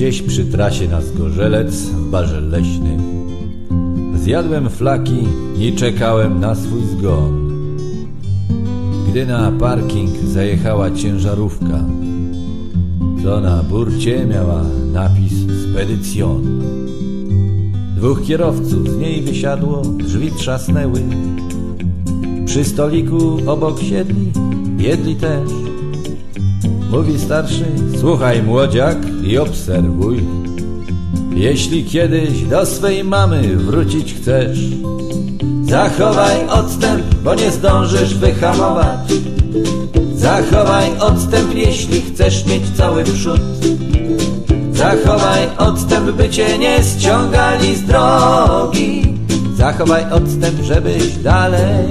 Gdzieś przy trasie na Zgorzelec w barze leśnym. Zjadłem flaki i czekałem na swój zgon. Gdy na parking zajechała ciężarówka Co na burcie miała napis Spedycjon. Dwóch kierowców z niej wysiadło, drzwi trzasnęły. Przy stoliku obok siedli, jedli też Mówi starszy, słuchaj młodziak i obserwuj. Jeśli kiedyś do swej mamy wrócić chcesz, zachowaj odstęp, bo nie zdążysz wyhamować. Zachowaj odstęp, jeśli chcesz mieć cały przód. Zachowaj odstęp, by cię nie ściągali z drogi. Zachowaj odstęp, żebyś dalej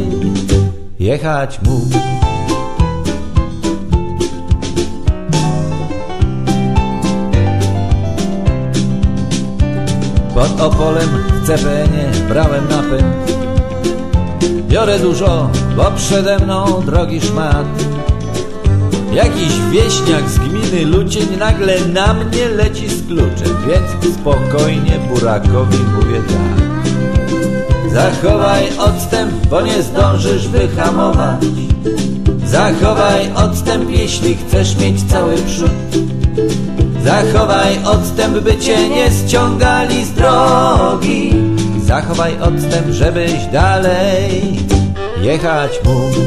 jechać mógł. Pod Opolem w CPN-ie brałem napęd. Biorę dużo, bo przede mną drogi szmat. Jakiś wieśniak z gminy Lucień nagle na mnie leci z kluczem Więc spokojnie burakowi mówię tak. Zachowaj odstęp, bo nie zdążysz wyhamować. Zachowaj odstęp, jeśli chcesz mieć cały przód Zachowaj odstęp, by cię nie ściągali z drogi. Zachowaj odstęp, żebyś dalej jechać mógł.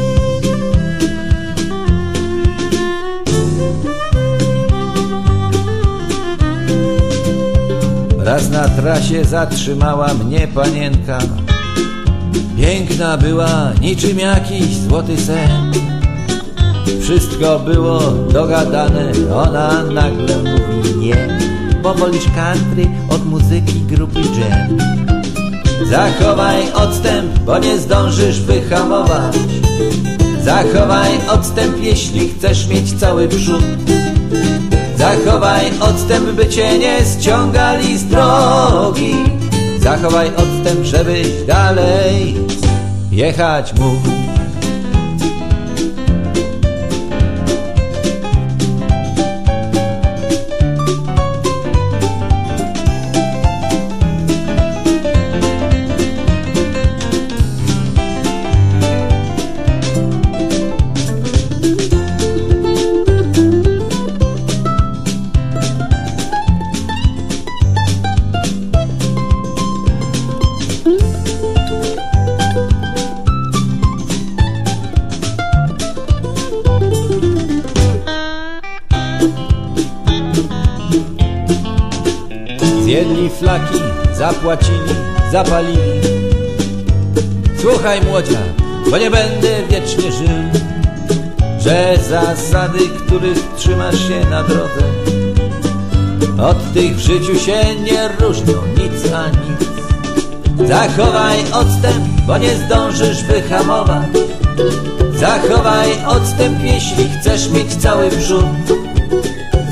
Raz na trasie zatrzymała mnie panienka. Piękna była niczym jakiś złoty sen wszystko było dogadane, ona nagle mówi nie, bo wolisz country od muzyki grupy Jam. Zachowaj odstęp, bo nie zdążysz wyhamować. Zachowaj odstęp, jeśli chcesz mieć cały przód. Zachowaj odstęp, by cię nie ściągali z drogi. Zachowaj odstęp, żebyś dalej jechać mógł. Zjedli flaki, zapłacili, zapalili. Słuchaj młodzia, bo nie będę wiecznie żył Że zasady, których trzymasz się na drodze Od tych w życiu się nie różnią nic a nic. Zachowaj odstęp, bo nie zdążysz wyhamować. Zachowaj odstęp, jeśli chcesz mieć cały przód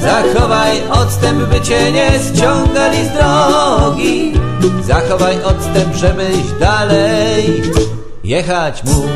Zachowaj odstęp, by cię nie ściągali z drogi. Zachowaj odstęp, żebyś dalej jechać mógł